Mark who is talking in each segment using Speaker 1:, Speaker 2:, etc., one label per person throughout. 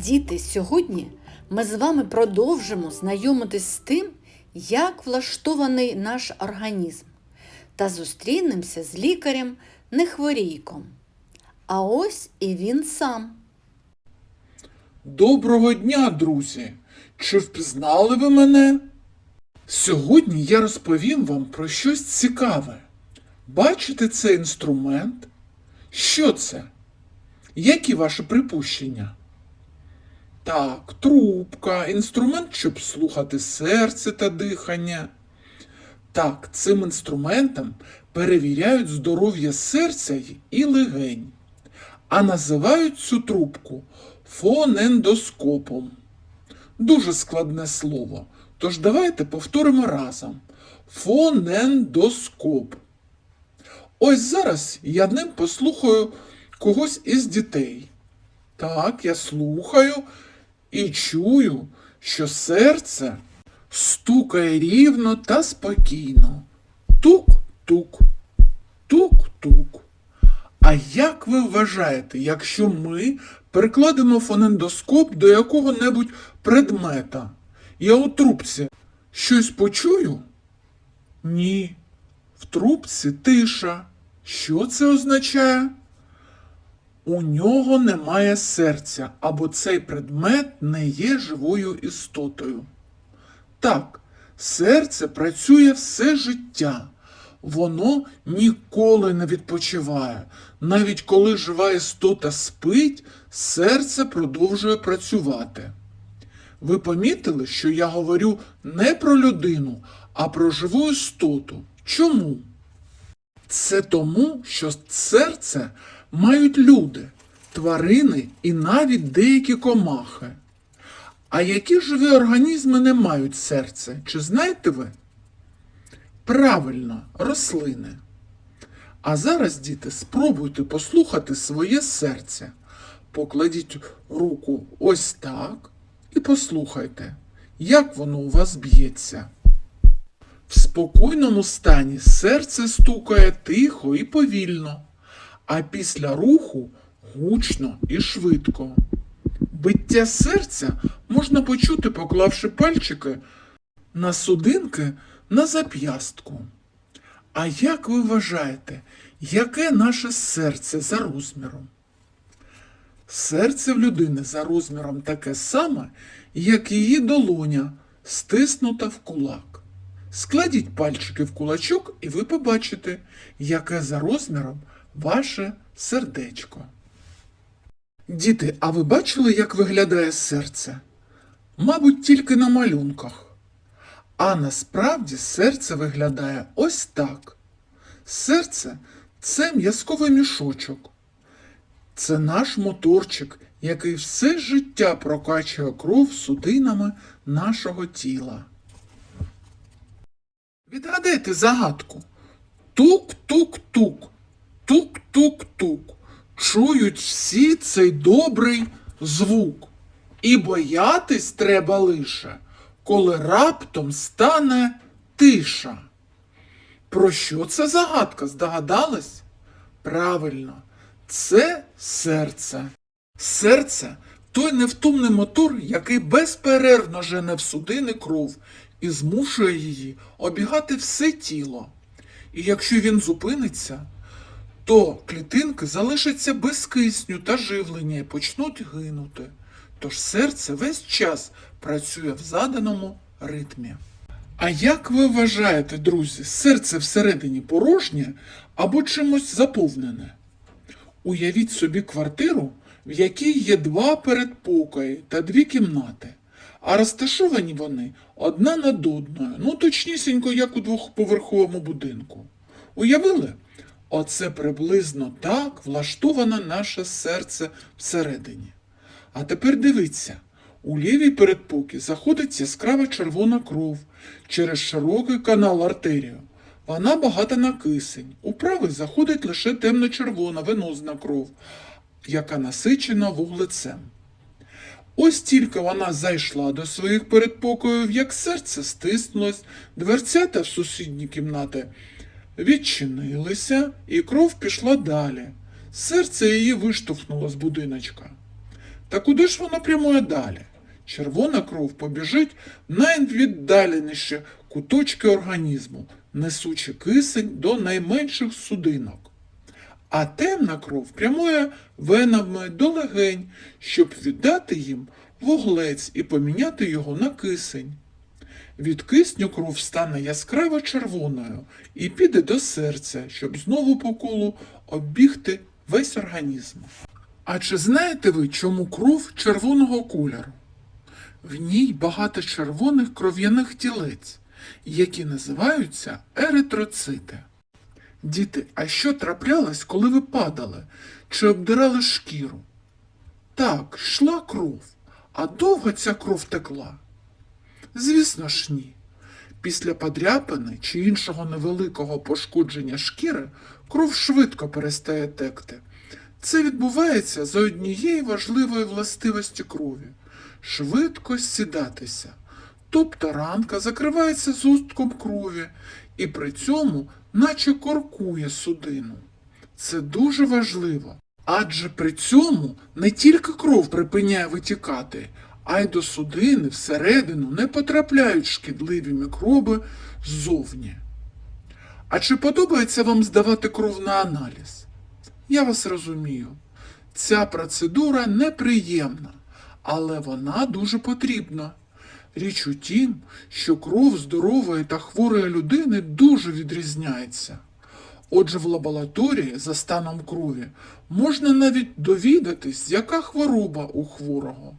Speaker 1: Діти, сьогодні ми з вами продовжимо знайомитись з тим, як влаштований наш організм, та зустрінемося з лікарем Нехворійком. А ось і він сам.
Speaker 2: Доброго дня, друзі! Чи впізнали ви мене? Сьогодні я розповім вам про щось цікаве. Бачите цей інструмент? Що це? Які ваші припущення? Так, трубка, інструмент, щоб слухати серце та дихання. Так, цим інструментом перевіряють здоров'я серця і легень, а називають цю трубку фонендоскопом. Дуже складне слово, тож давайте повторимо разом. Фонендоскоп. Ось зараз я ним послухаю когось із дітей. Так, я слухаю і чую, що серце стукає рівно та спокійно. Тук-тук, тук-тук. А як ви вважаєте, якщо ми перекладемо фонендоскоп до якого-небудь предмета, я у трубці щось почую? Ні. В трубці тиша. Що це означає? У нього немає серця, або цей предмет не є живою істотою. Так, серце працює все життя. Воно ніколи не відпочиває. Навіть коли жива істота спить, серце продовжує працювати. Ви помітили, що я говорю не про людину, а про живу істоту. Чому? Це тому, що серце мають люди, тварини і навіть деякі комахи. А які живі організми не мають серця? Чи знаєте ви? Правильно, рослини. А зараз, діти, спробуйте послухати своє серце. Покладіть руку ось так і послухайте, як воно у вас б'ється. В спокійному стані серце стукає тихо і повільно, а після руху гучно і швидко. Биття серця можна почути, поклавши пальчики на судинки на зап'ястку. А як ви вважаєте, яке наше серце за розміром? Серце в людини за розміром таке саме, як її долоня, стиснута в кулак. Складіть пальчики в кулачок і ви побачите, яке за розміром ваше сердечко. Діти, а ви бачили, як виглядає серце? Мабуть, тільки на малюнках. А насправді серце виглядає ось так. Серце це м'язковий мішочок. Це наш моторчик, який все життя прокачує кров судинами нашого тіла. Відгадайте загадку. Тук-тук-тук, тук-тук-тук. Чують всі цей добрий звук. І боятись треба лише, коли раптом стане тиша. Про що це загадка? Здогадались? Правильно, це серце. Серце той невтомний мотор, який безперервно жене в судини кров і змушує її обігати все тіло. І якщо він зупиниться, то клітинки залишаться без кисню та живлення і почнуть гинути. Тож серце весь час працює в заданому ритмі. А як ви вважаєте, друзі, серце всередині порожнє або чимось заповнене? Уявіть собі квартиру, в якій є два передпокої та дві кімнати, а розташовані вони одна над одною, ну точнісінько, як у двохповерховому будинку. Уявили? Оце приблизно так влаштоване наше серце всередині. А тепер дивіться, у лівій передпокі заходить яскрава червона кров через широкий канал артерію. Вона багата на кисень. У правий заходить лише темно-червона венозна кров, яка насичена вуглецем. Ось тільки вона зайшла до своїх передпокоїв, як серце стиснулось, дверцята в сусідні кімнати відчинилися, і кров пішла далі. Серце її виштовхнуло з будиночка. Та куди ж воно прямує далі? Червона кров побіжить найвіддаленіші куточки організму, несучи кисень до найменших судинок. А темна кров прямує венами до легень, щоб віддати їм вуглець і поміняти його на кисень. Від кисню кров стане яскраво червоною і піде до серця, щоб знову по колу оббігти весь організм. А чи знаєте ви, чому кров червоного кольору? В ній багато червоних кров'яних тілець, які називаються еритроцити. Діти, а що траплялось, коли ви падали чи обдирали шкіру? Так, йшла кров, а довго ця кров текла? Звісно ж ні. Після подряпини чи іншого невеликого пошкодження шкіри кров швидко перестає текти. Це відбувається за однієї важливої властивості крові швидко сідатися. Тобто ранка закривається зустком крові і при цьому наче коркує судину. Це дуже важливо. Адже при цьому не тільки кров припиняє витікати, а й до судини всередину не потрапляють шкідливі мікроби ззовні. А чи подобається вам здавати кров на аналіз? Я вас розумію. Ця процедура неприємна, але вона дуже потрібна. Річ у тім, що кров здорової та хворої людини дуже відрізняється. Отже, в лабораторії за станом крові можна навіть довідатись, яка хвороба у хворого.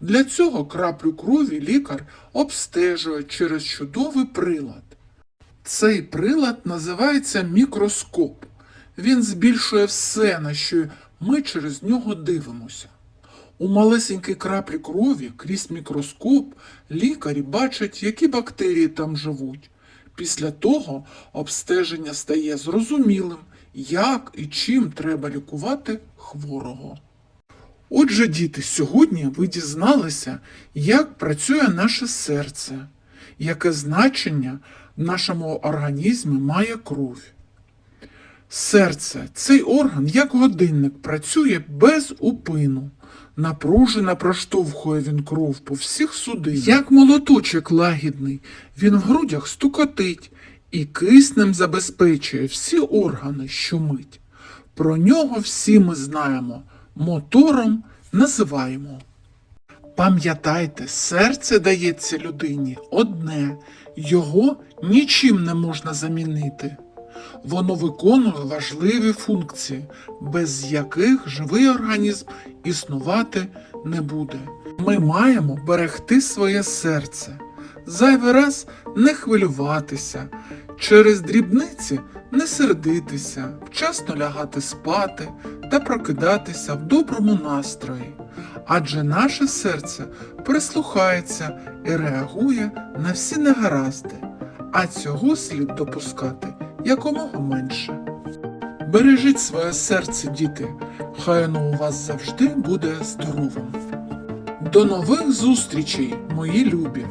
Speaker 2: Для цього краплю крові лікар обстежує через чудовий прилад. Цей прилад називається мікроскоп. Він збільшує все, на що ми через нього дивимося. У малесенькій краплі крові крізь мікроскоп лікарі бачать, які бактерії там живуть. Після того обстеження стає зрозумілим, як і чим треба лікувати хворого. Отже, діти, сьогодні ви дізналися, як працює наше серце, яке значення в нашому організмі має кров. Серце, цей орган, як годинник, працює без упину. Напружено проштовхує він кров по всіх судинах. Як молоточок лагідний, він в грудях стукотить і киснем забезпечує всі органи, що мить. Про нього всі ми знаємо, мотором називаємо. Пам'ятайте, серце дається людині одне, його нічим не можна замінити. Воно виконує важливі функції, без яких живий організм існувати не буде. Ми маємо берегти своє серце, зайвий раз не хвилюватися, через дрібниці не сердитися, вчасно лягати спати та прокидатися в доброму настрої. Адже наше серце прислухається і реагує на всі негаразди, а цього слід допускати якомога менше. Бережіть своє серце, діти, хай воно у вас завжди буде здоровим. До нових зустрічей, мої любі!